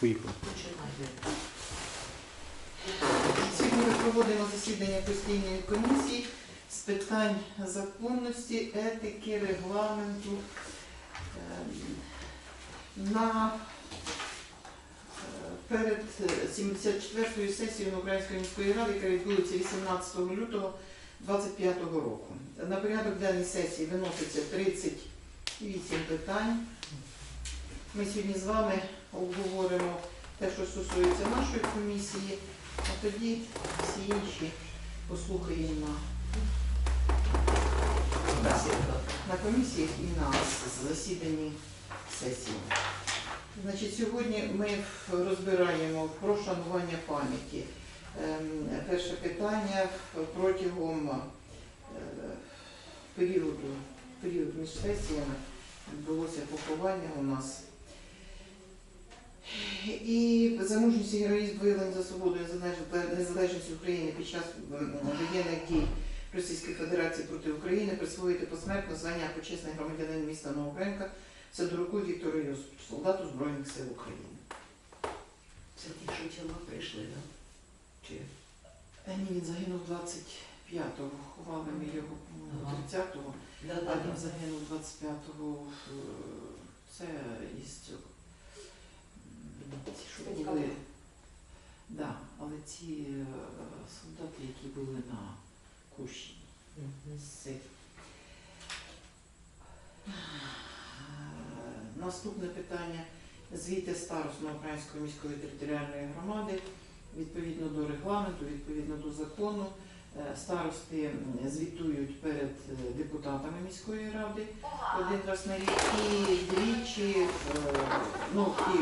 Поїхали. Сьогодні проводимо засідання постійної комісії з питань законності, етики, регламенту. Ем, На е, перед 74-ю сесією Української міської ради, яка відбудеться 18 лютого 2025 року. На порядок денної сесії виноситься 38 питань. Ми сьогодні з вами обговоримо те, що стосується нашої комісії, а тоді всі інші послухаємо на, на комісіях і на засіданні сесії. Значить, сьогодні ми розбираємо про шанування пам'яті. Ем, Перше питання протягом е, періоду, період між сесіями відбулося поховання у нас. І за мужність і героїзм виявлені за свободу і незалежність України під час воєнних дій Російської Федерації проти України присвоїти посмертно звання почесний громадянин міста Новоукраїнка Сидоруку Віктору Йосиповичу, солдату Збройних сил України. Це ті, що тіла прийшли, да? Чи Та ні, він загинув 25-го, ховали ми його 30-го, а він загинув 25-го. е, Це із цього. Ці, були. Да, але ці е, солдати, які були на Кущині. Наступне питання. Звіти старост Української міської територіальної громади відповідно до регламенту, відповідно до закону. е, Старости звітують перед е, депутатами міської ради один раз на рік і двічі ну, і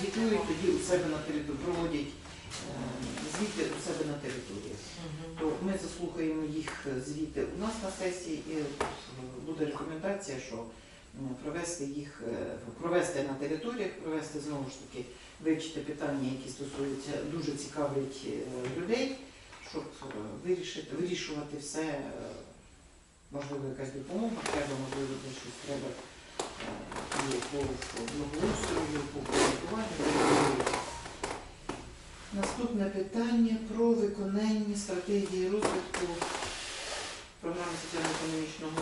звітують тоді у себе на території, проводять е, звіти у себе на території. То ми заслухаємо їх звіти у нас на сесії і е, буде рекомендація, що провести їх, е, провести на територіях, провести знову ж таки, вивчити питання, які стосуються, дуже цікавлять людей, щоб вирішити, вирішувати все, можливо, якась допомога треба, можливо, щось треба е, і по благоустрою, по проєктуванню. Наступне питання про виконання стратегії розвитку програми соціально-економічного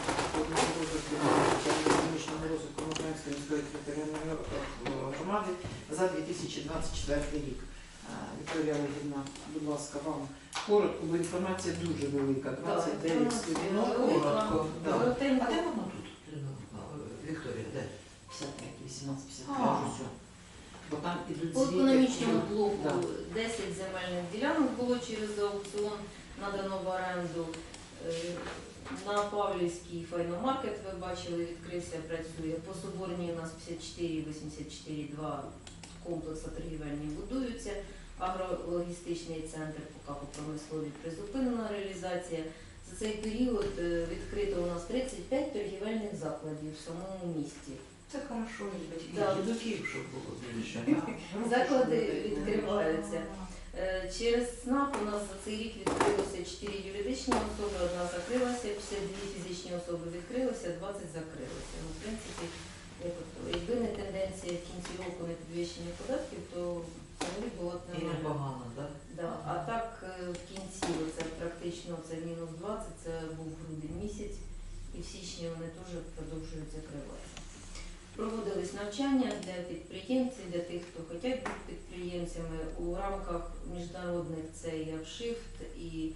розвитку соціально-економічного розвитку Української міської територіальної е, громади за 2024 рік. Е, Вікторія Олегівна, будь ласка, вам коротко, бо інформація дуже велика, 29 сторінок. Коротко. Да. А де воно тут? Е, 55, 18, 55, А. все. Бо там ідуть По звіти. економічному блоку Да. 10 земельних ділянок було через аукціон надано в оренду. Е, На Павлівський файномаркет, ви бачили, відкрився, працює. По Соборній у нас 54, 84, 2 комплекси торгівельні будуються. Агрологістичний центр, поки по промисловій призупинена реалізація. За цей період е, відкрито у нас 35 торгівельних закладів в самому місті. Це хорошо, і батьків, Да. і дітей, щоб було більше. Заклади відкриваються. Е, Через СНАП у нас за цей рік відкрилося 4 юридичні особи, одна закрилася, 52 фізичні особи відкрилося, 20 закрилося. Ну, в принципі, як от, якби не тенденція в кінці року на підвищення податків, то взагалі було б І нормально. непогано, так? Да. А так е, в кінці це практично це мінус 20, це був грудень місяць, і в січні вони теж продовжують закриватися. Проводились навчання для підприємців, для тих, хто хочуть бути підприємцями у рамках міжнародних це Явшифт і е,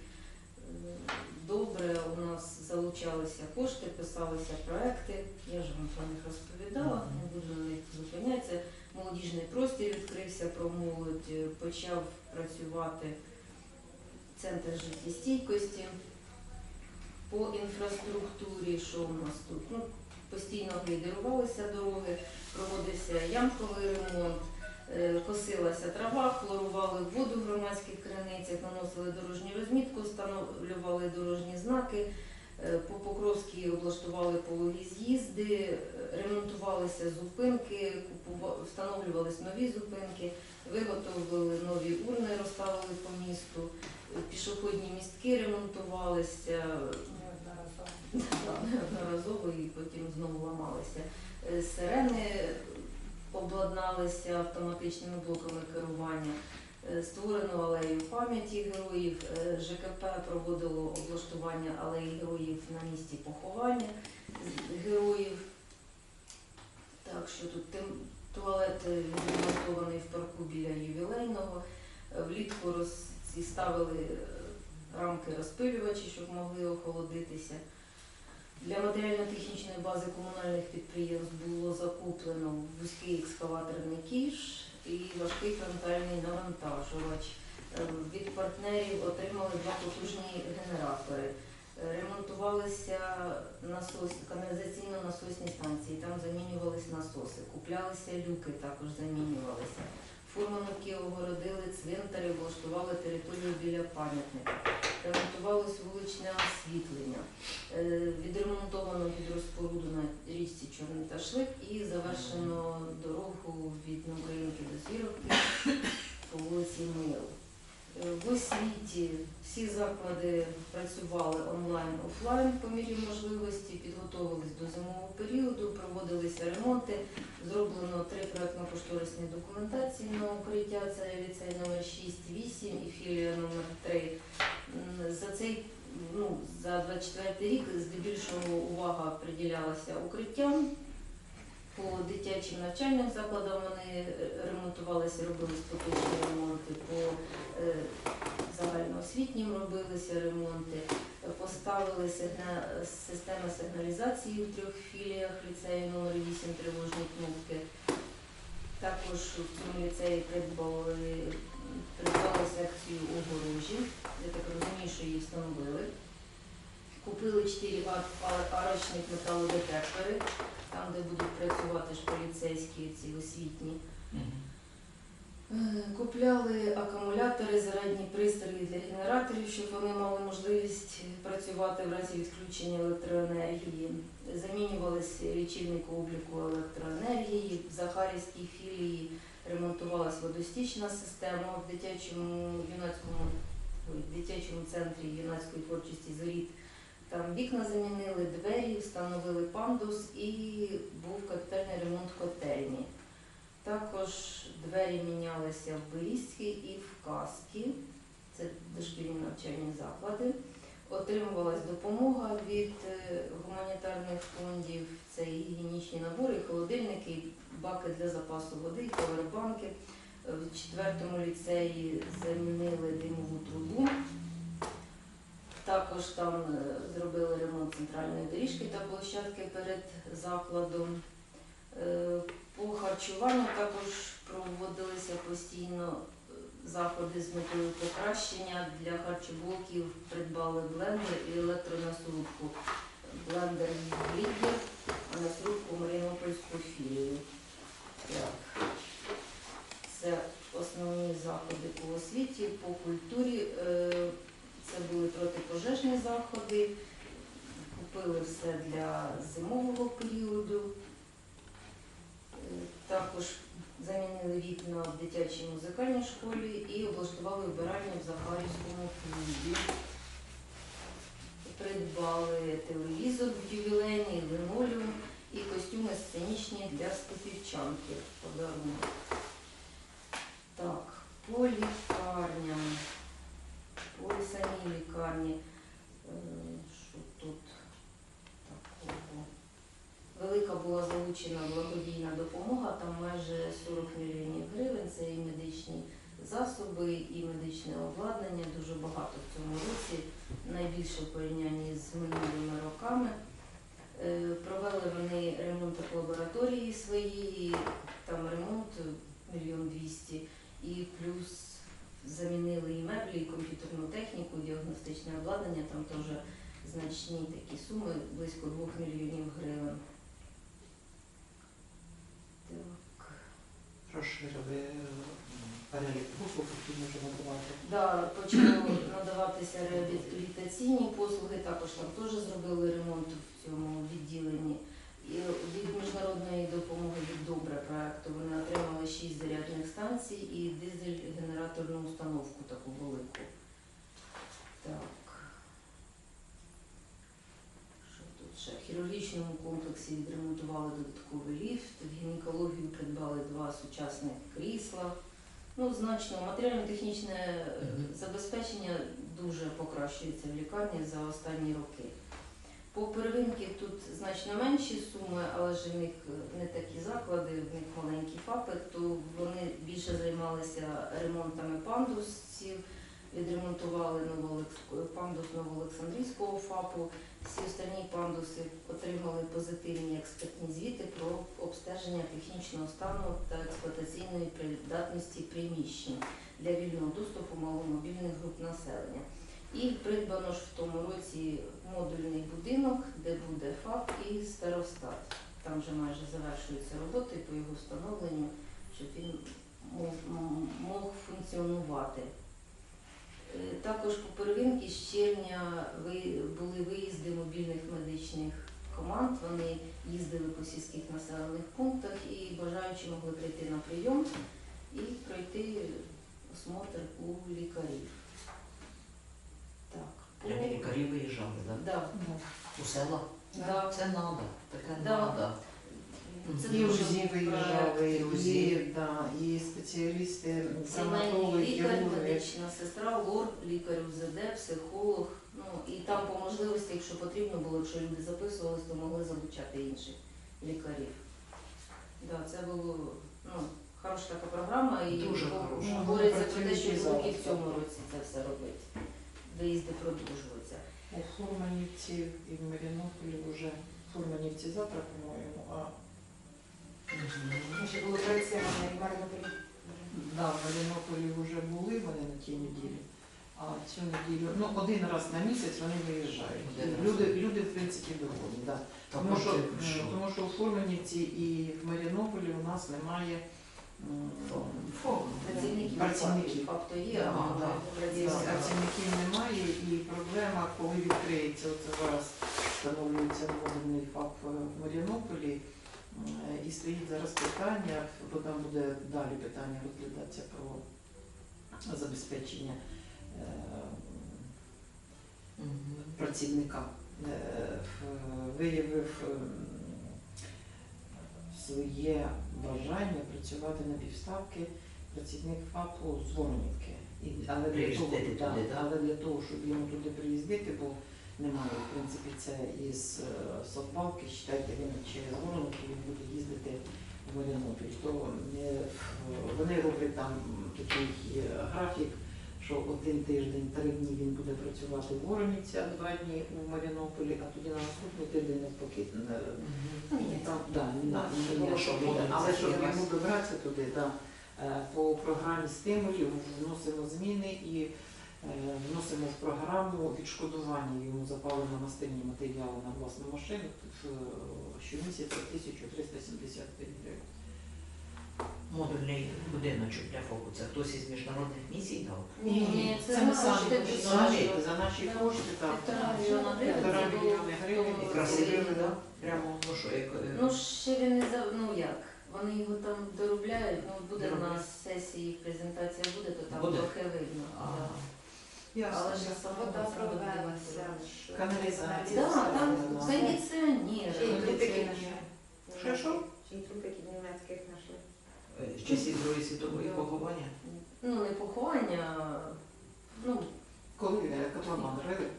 добре у нас залучалися кошти, писалися проекти. Я ж вам про них розповідала, не буду на них зупинятися. Молодіжний простір відкрився про молодь, е, почав працювати центр життєстійкості. По інфраструктурі, що у нас тут? Ну, постійно глідерувалися дороги, проводився ямковий ремонт, е, косилася трава, хлорували воду в громадських криницях, наносили дорожню розмітку, встановлювали дорожні знаки. Е, По Покровській облаштували пологі з'їзди, ремонтувалися зупинки, встановлювались нові зупинки, виготовили нові урни, розставили по місту, пішохідні містки ремонтувалися, неодноразово і потім знову ламалися. Е, Сирени обладналися автоматичними блоками керування. Е, Створено алею пам'яті героїв. Е, ЖКП проводило облаштування алеї героїв на місці поховання героїв. Так що тут туалет відремонтований в парку біля ювілейного. Влітку роз, ставили рамки розпилювачі, щоб могли охолодитися. Для матеріально-технічної бази комунальних підприємств було закуплено вузький екскаваторний кіш і важкий фронтальний навантажувач. Е, Від партнерів отримали два потужні генератори. Е, Ремонтувалися насос, каналізаційно-насосні станції, там замінювалися насоси, куплялися люки, також замінювалися. Фурманки огородили цвинтари, облаштували територію біля пам'ятника. Ремонтувалось вуличне освітлення. Е, Відремонтовано гідроспоруду на річці Чорний Ташлик і завершено дорогу від Українки до Звіровки по вулиці Мил. В освіті всі заклади працювали онлайн, офлайн по мірі можливості, підготовились до зимового періоду, проводилися ремонти. Зроблено три проектно-кошторисні документації на укриття. Це ліцей номер 6, 8 і філія номер 3. За цей ну, за 24 рік здебільшого увага приділялася укриттям. По дитячим навчальним закладам вони е, ремонтувалися, робились поточні ремонти, по е, загальноосвітнім робилися ремонти. Поставили сигна- системи сигналізації у трьох філіях ліцею номер 8 тривожні кнопки. Також в цьому ліцеї придбали, придбали секцію огорожі. Я так розумію, що її встановили. Купили 4 арочних металодетектори, там, де будуть працювати ж поліцейські ці освітні. Е, Купляли акумулятори, зарядні пристрої для генераторів, щоб вони мали можливість працювати в разі відключення електроенергії. Замінювалися лічильник обліку електроенергії. В Захарівській філії ремонтувалась водостічна система в дитячому юнацькому в дитячому центрі юнацької творчості зоріт. Там вікна замінили, двері, встановили пандус і був капітальний ремонт котельні. Також двері мінялися в Берізькій і в Каські, це дошкільні навчальні заклади. Отримувалась допомога від е, гуманітарних фондів, це і гігієнічні набори, і холодильники, і баки для запасу води, і повербанки. В четвертому ліцеї замінили димову трубу. Також там е, зробили ремонт центральної доріжки та площадки перед закладом. Е, По харчуванню також проводилися постійно е, заходи з метою покращення. Для харчоблоків придбали блендер і електром'ясорубку. Блендер Лідер, а м'ясорубку Маріупольську філію. Так. Це основні заходи по освіті, по культурі. Це були протипожежні заходи. Купили все для зимового періоду. Е, Також замінили вікна в дитячій музикальній школі і облаштували вбиральню в Захарівському клубі. Придбали телевізор в ювілейний, линолеум і костюми сценічні для співчанки. Подарунок. Так, по лікарням. По самій лікарні. Е, Що тут такого? Велика була залучена благодійна допомога, там майже 40 мільйонів гривень. Це і медичні засоби, і медичне обладнання. Дуже багато в цьому році, найбільше в порівнянні з минулими роками. Е, Провели вони ремонт лабораторії своєї, там ремонт мільйон двісті, і плюс замінили і меблі, і комп'ютерну техніку, діагностичне обладнання, там теж значні такі суми, близько 2 мільйонів гривень. Так. Розширили е, перелік послуг, які може надавати. Да, почали надаватися реабілітаційні послуги, також там теж зробили ремонт в цьому відділенні. І від міжнародної допомоги від добре проекту вони отримали 6 зарядних станцій і дизель-генераторну установку таку велику. Так. Тут хірургічному комплексі відремонтували додатковий ліфт, в гінекологію придбали два сучасних крісла. Ну, значно матеріально-технічне е, забезпечення дуже покращується в лікарні за останні роки. По первинки тут значно менші суми, але ж в них е, не такі заклади, в них маленькі ФАПи, то вони більше займалися ремонтами пандусів, відремонтували пандус Новоолександрійського ФАПу. Всі останні пандуси отримали позитивні експертні звіти про обстеження технічного стану та експлуатаційної придатності приміщень для вільного доступу маломобільних груп населення. І придбано ж в тому році модульний будинок, де буде ФАП і старостат. Там вже майже завершуються роботи по його встановленню, щоб він мог функціонувати. Е, Також по первинки з червня були виїзди мобільних медичних команд. Вони їздили по сільських населених пунктах і бажаючі могли прийти на прийом і пройти осмотр у лікарів. Так, лікарі виїжджали, так? Да, У села? да. Це надо, таке Да. Це І дуже УЗІ виїжджали, і УЗІ. і, да, і спеціалісти, Сімейний травматологи, лікар, хірурги. медична сестра, лор, лікар УЗД, психолог. Ну і там по можливості, якщо потрібно було, якщо люди записувались, то могли залучати інших лікарів. Да, це було ну, хороша така програма і Дуже бо- хороша. говориться про те, що і в цьому році це все робити. Виїзди продовжуються. У Фурманівці і в Марінополі вже в Фурманівці завтра, по-моєму, а Ще да, в Марінополі вже були вони на тій неділі. А цю неділю, ну один раз на місяць вони виїжджають. Люди, люди в принципі доволі, да. Та Тому що, що? тому що у Фурманівці і в Марінополі у нас немає м, Працівників Працівників. факту є, Да, а да. працівників. Працівників немає і проблема, коли відкриється, оце зараз встановлюється модульний ФАП в Марінополі, м, і стоїть зараз питання, бо там буде далі питання розглядатися про забезпечення е, працівника. Е, Виявив своє бажання працювати на півставки працівник ФАПу з Воронівки. Але, але для того, щоб йому туди приїздити, бо немає, в принципі, це із е, Совбалки, считайте, він через Воронівку він буде їздити в Марінополь. То вони роблять там такий е, графік, що один тиждень, три дні він буде працювати в Воронівці, а два дні у Марінополі, а тоді на наступний тиждень навпаки. е, Мгм. Ну, там, да, ні, на- було. але щоб йому добратися туди, да, по програмі стимулів вносимо зміни і вносимо в програму відшкодування йому за паливно-мастильні матеріали на власну машину е, щомісяця 1375 гривень. Модульний будиночок для ФОПу. Це хтось із міжнародних місій дав? Ні, це ми самі кошти кошти, за наші- кошти, так. Півтора мільйони гривень. Красиві, році. Прямо, ну що, як... е, Ну ще він не за ну як. Вони його там доробляють, ну буде на Доробляють. сесії презентація буде, то там Буде? трохи видно. А. Але ж сама Вода провелася. Каналізація. Да, там Да. кондиціонер. Ще й трупи Кондиціонер. нашли. Що, що? Й трупи німецьких нашли. Е, З часів Другої світової поховання? Ну не поховання, ну Коли е, котломан рили,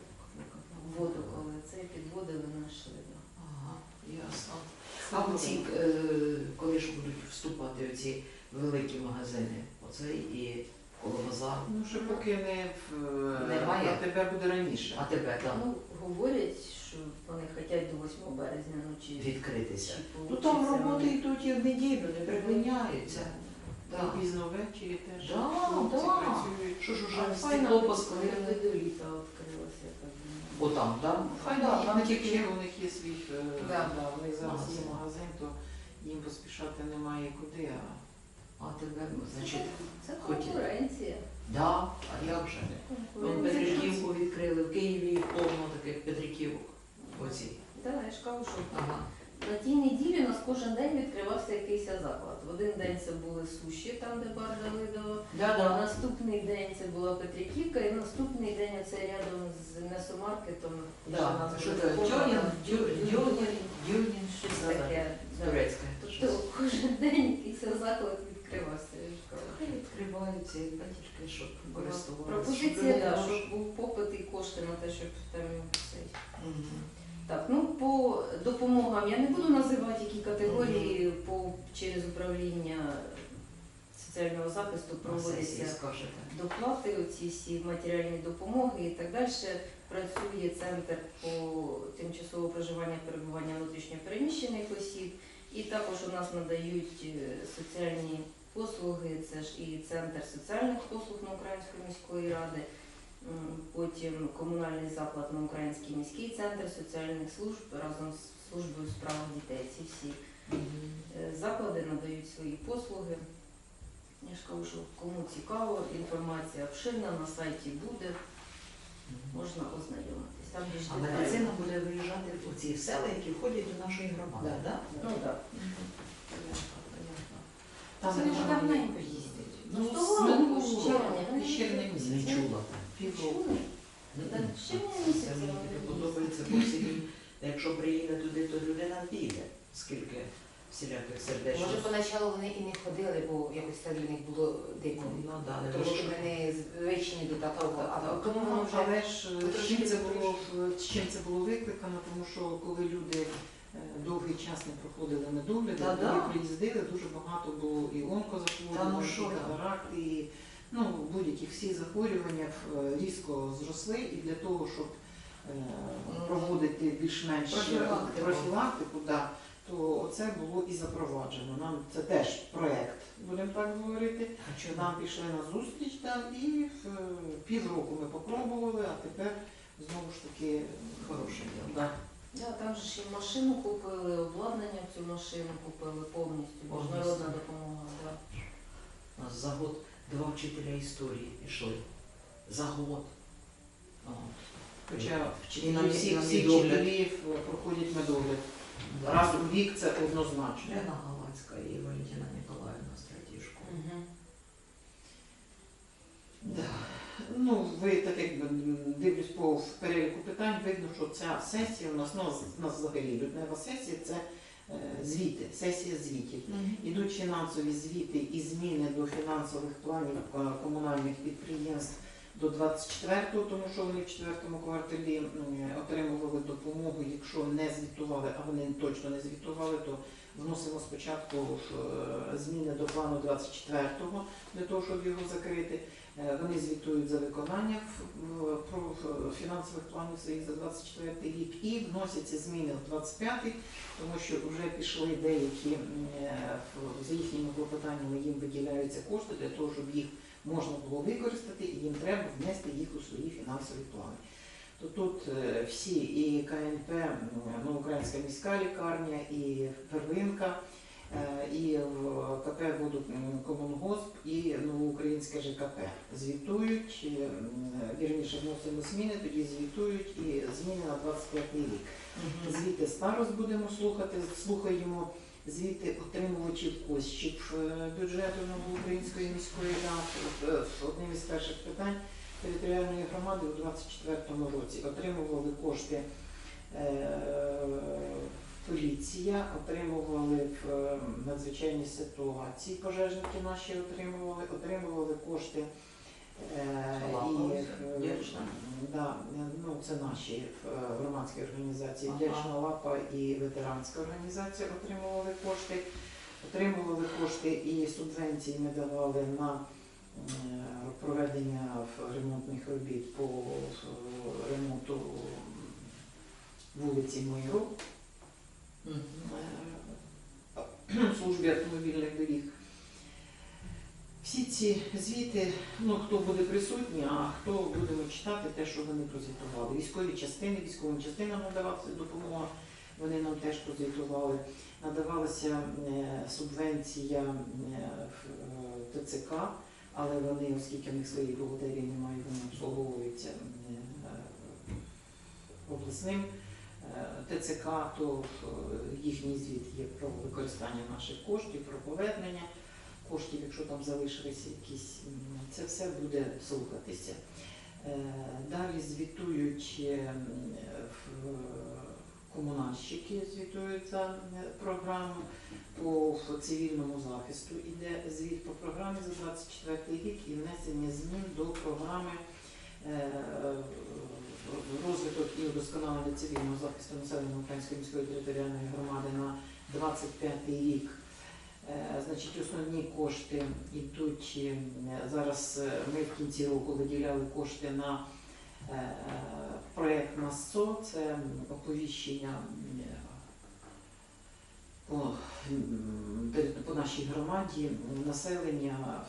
воду, коли це підводили нашли. да. Ага, ясно. А оці, е, коли ж будуть вступати оці великі магазини, оцей і коло базару, Ну, що поки не в Немає? а тебе буде раніше. а тебе там Ну говорять, що вони хочуть до 8 березня ночі. відкритися. Ну там роботи йдуть і в неділю, не припиняються. Да. пізно ввечері теж. Да, хлопці да. працюють. Що ж уже стекло коли до літа відкрилося. я так думаю. О там, так? Хай да, там тільки у них є свій, е, Да. да, у них зараз є Магазин. магазин, то їм поспішати немає куди. А А тебе, значить, Це хотіли. конкуренція. да, а як же? Вон Петриківку відкрили, в Києві повно таких Петриківок. Оці. Так, я ж кажу, що Ага. на тій неділі у нас кожен день відкривався якийсь заклад. В один день це були суші, там, де бар Давидова. Да, А да. наступний день це була Петриківка, і наступний день оце рядом з м'ясомаркетом. Да, що що це? Дюнін, Дюнін, Дюнін, щось таке. Да. Турецьке. Тобто кожен день якийсь заклад відкривався. Хай відкриваються і батюшки, щоб користувалися. Пропозиція, так, щоб був попит і кошти на те, щоб там. Мгм. Так, ну по допомогам я не буду називати які категорії по через управління соціального захисту сесії проводяться скажете. доплати, оці всі матеріальні допомоги і так далі. Працює центр по тимчасового проживання перебування внутрішньопереміщених осіб. І також у нас надають е, соціальні послуги, це ж і центр соціальних послуг на Української міської ради, потім комунальний заклад на Український міський центр соціальних служб разом з службою у справах дітей. Ці всі Е, заклади надають свої послуги. Я ж кажу, що кому цікаво, інформація обширна на сайті буде, можна ознайомитись. А медицина буде виїжджати в ці села, які входять до нашої громади, Да. так? Ну так. Там Це вже вони давненько їздять. Ну, з з того минулого року. Вони з червня їздять. Не чула. півроку. Червня місяця Це мені їздять. подобається, бо якщо приїде туди, то людина піде. Скільки всіляких сердечних. Може, поначалу вони і не ходили, бо якось так для них було дико. Ну, да, не Трошки трошки. вони звичні до такого, а Так, тому воно вже Але ж е, чим це було в- чим це було викликано, тому що коли люди е, довгий час не проходили медогляд, Та-да. вони приїздили, дуже багато було і Та ну онкозахворювань, що і там. катаракт, і ну, будь-які всі захворювання е, різко зросли, і для того, щоб е, Ну, проводити більш-менш профілактику. профілактику, да, то це було і запроваджено. Нам це теж проєкт, будемо так говорити. А чого Нам пішли на зустріч там, і в е, півроку ми попробували, а тепер знову ж таки Хороше діло. Да. Да, там же ж і машину купили, обладнання в цю машину купили повністю. Міжнародна допомога. Да. У нас за год два вчителя історії пішли. За год. О, Хоча І на вчителі, всі, на всі медогляд. вчителі е, проходять медогляд. Раз у рік це однозначно. Лена Галацька і Валентина Ніколаївна стратіжку. Угу. Да. Ну, ви так як дивлюсь по переліку питань, видно, що ця сесія у нас, ну, у нас взагалі люднева сесія це е, звіти, сесія звітів. Ідуть фінансові звіти і зміни до фінансових планів е, комунальних підприємств до 24-го, тому що вони в четвертому кварталі отримували допомогу. Якщо не звітували, а вони точно не звітували, то вносимо спочатку е, зміни до плану 24-го для того, щоб його закрити. Е, Вони звітують за виконання про фінансових планів своїх за 24 рік і вносяться зміни в 25 тому що вже пішли деякі е, за їхніми клопотаннями їм виділяються кошти для того, щоб їх можна було використати, і їм треба внести їх у свої фінансові плани. То тут е, всі і КНП, ну, міська лікарня, і Первинка, е, і КП Водокомунгосп, і Новоукраїнське ЖКП звітують, е, вірніше вносимо зміни, тоді звітують і зміни на 25 рік. Звіти старост будемо слухати, слухаємо звіти отримувачів коштів е, бюджету Новоукраїнської міської ради. Е, Одним із перших питань територіальної громади у 2024 році отримували кошти е, поліція, отримували в надзвичайній ситуації, пожежники наші отримували, отримували кошти. Е, е. Да, ну це наші е, громадські організації. Ага. Вдячна лапа і ветеранська організація отримували кошти. Отримували кошти і субвенції ми давали на проведення ремонтних робіт по ремонту вулиці Миру службі автомобільних доріг. Всі ці звіти, ну хто буде присутній, а хто будемо читати те, що вони прозвітували. Військові частини, військовим частинам надавалася допомога, вони нам теж прозвітували. Надавалася е, субвенція е, в е, ТЦК, але вони, оскільки в них своїх бухгалтерій немає, вони обслуговуються обласним ТЦК, то їхній звіт є про використання наших коштів, про повернення коштів, якщо там залишилися якісь, це все буде слухатися. Е, Далі звітують е, в- комунальщики, звітують за е, програму по цивільному захисту. Іде звіт по програмі за 24 рік і внесення змін до програми е, розвиток і удосконалення цивільного захисту населення Української міської територіальної громади на 25 рік. Е, Значить, основні кошти йдуть е, зараз. е, Ми в кінці року виділяли кошти на проєкт НАСЦО, це оповіщення по, по нашій громаді населення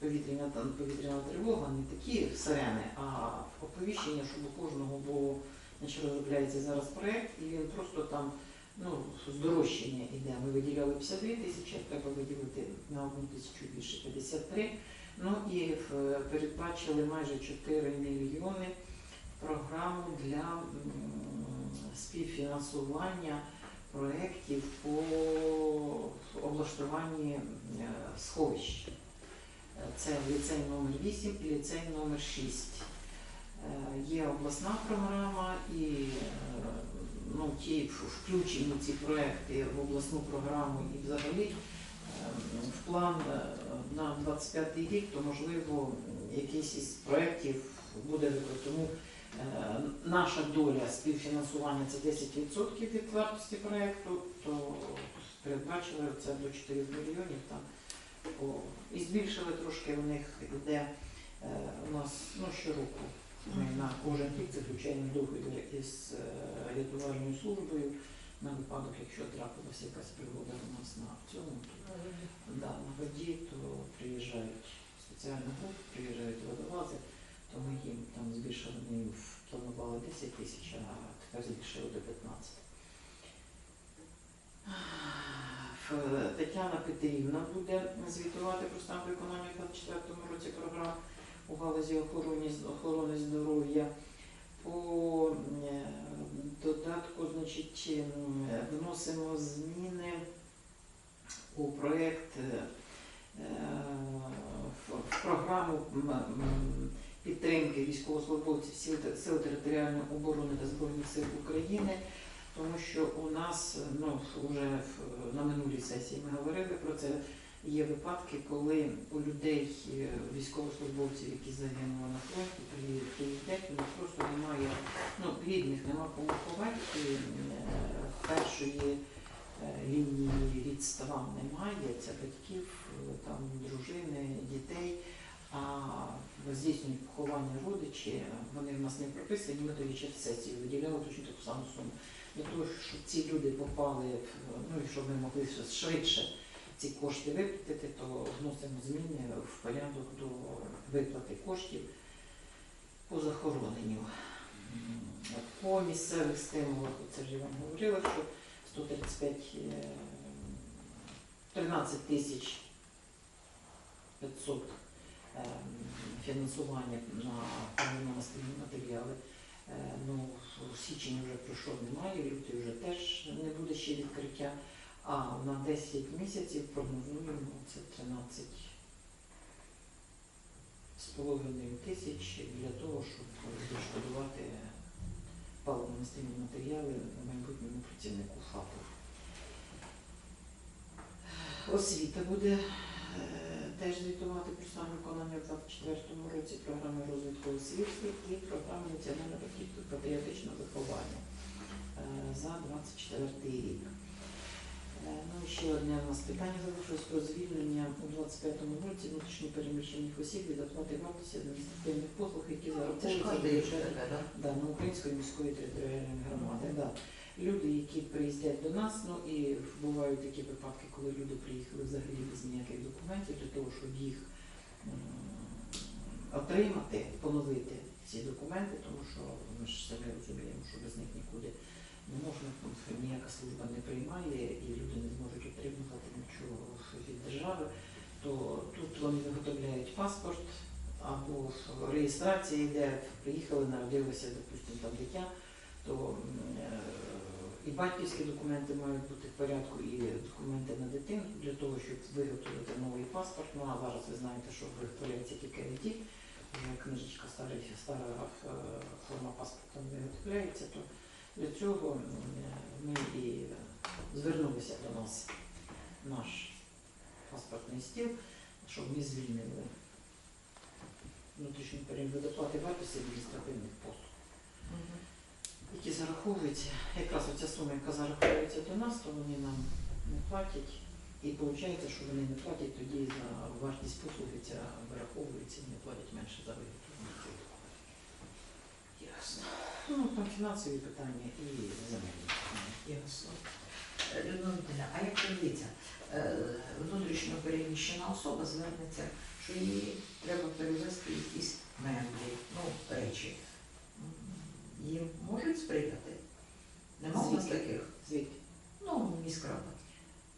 повітряна повітряна тривога, не такі сирени, а оповіщення, щоб у кожного було, значить, розробляється зараз проєкт, і він просто там ну, здорожчання йде. Ми виділяли 52 тисячі, треба виділити на одну тисячу більше 53. Ну і е, передбачили майже 4 мільйони програму для співфінансування проєктів по облаштуванні е, сховищ. Це ліцей номер 8 і ліцей номер 6. Е, Є обласна програма і ну, ті включені ці проекти в обласну програму і взагалі е, в план е, на 25 рік, то можливо якийсь із проєктів буде. Тому е, наша доля співфінансування це 10% від вартості проєкту, то передбачили це до 4 мільйонів там. І збільшили трошки у них іде е, у нас ну, щороку. На кожен рік заключаємо договір із рятувальною службою на випадок, якщо трапилася якась пригода у нас на цьому, то да, на воді, то приїжджають спеціальна група, приїжджають водолази, то ми їм там збільшили, ми планували 10 тисяч, а тепер збільшили до 15. Тетяна Петрівна буде звітувати про стан виконання в 2024 році програм у галузі охорони, охорони здоров'я. По е, додатку, значить, вносимо зміни у проєкт е, в програму підтримки військовослужбовців сил територіальної оборони та Збройних сил України, тому що у нас ну, вже на минулій сесії ми говорили про це. Є випадки, коли у людей, е, військовослужбовців, які загинули на фронті, приїздять, у них просто немає, ну, рідних нема кому ховати, і, е, першої е, лінії рідства немає, це батьків, там, дружини, дітей, а здійснюють поховання родичі, вони в нас не прописані, ми тоді через сесію виділяли точно таку саму суму. Для того, щоб ці люди попали, ну і щоб ми могли швидше ці кошти виплатити, то вносимо зміни в порядок до виплати коштів по захороненню. По місцевих стимулах, це вже я вам говорила, що 135, е, 13 тисяч 500 е, фінансування на паливно-мастильні матеріали. Е, Ну, в січень вже пройшов немає, лютий вже теж не буде ще відкриття. А на 10 місяців прогнозуємо це 13 з половиною тисяч для того, щоб відшкодувати паливно-мастильні матеріали майбутньому працівнику ФАПу. Освіта буде е, теж звітувати про стан виконання в 2024 році програми розвитку освіти і програми національного патріотичного виховання е, за 24 рік. Е, Ну, ще одне у нас питання залишилось про звільнення у 25-му році внутрішньо переміщених осіб від оплати вартості адміністративних послуг, які бюджету таке, так? да, на Української міської територіальної громади. Да. Люди, які приїздять до нас, ну і бувають такі випадки, коли люди приїхали взагалі без ніяких документів для того, щоб їх отримати, поновити ці документи, тому що ми ж самі розуміємо, що без них нікуди не можна, що ніяка служба не приймає і люди не зможуть отримувати нічого від держави, то тут вони виготовляють паспорт або реєстрація йде, приїхали, народилося, допустимо, там дитя, то е, І батьківські документи мають бути в порядку, і документи на дитину для того, щоб виготовити новий паспорт. Ну а зараз ви знаєте, що виготовляється тільки вже книжечка стара, стара е, форма паспорта не виготовляється, то для цього ми і звернулися до нас наш паспортний стіл, щоб ми звільнили внутрішній період доплати вартості адміністративних послуг які зараховуються, якраз оця сума, яка зараховується до нас, то вони нам не платять. І виходить, що вони не платять тоді за вартість послуги, ця вираховується, вони платять менше за виготовлення. Ясно. Ну, там фінансові питання і земельні питання. Ясно. Е, Людмила Віталіївна, а як дивіться, внутрішньо переміщена особа звернеться, що їй треба перевезти якісь меблі, ну, речі. Їм можуть сприяти? Нема у нас Звідки? таких? Звідки? Ну, міськрада.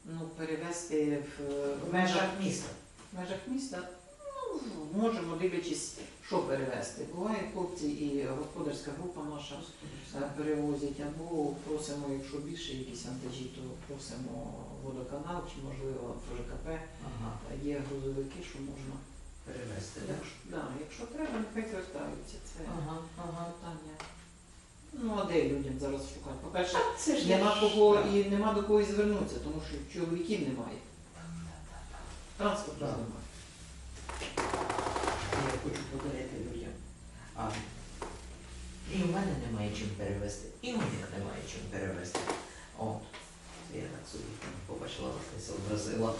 Ну, перевести в, В межах міста. в межах міста, можемо, дивлячись, що перевести. Буває хлопці і господарська група наша. Е, перевозять, або просимо, якщо більше якісь вантажі, то просимо водоканал чи можливо ФЖКП. Ага, Є грузовики, що можна. перевезти. Якщо, да, якщо треба, нехай звертаються. Це Ага, ага. питання. Ну, а де людям зараз шукати? По-перше, нема кого так. і нема до кого і звернутися, тому що чоловіків немає. Транспорту немає. Я хочу подарити людям. А і в мене немає чим перевезти, і у них немає чим перевезти. От. Я так собі побачила, не образила.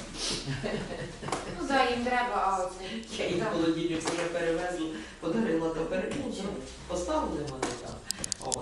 Ну, за їм треба, а от... Я їм холодильник своє перевезла, подарила та перевезла. Поставили мене там. От.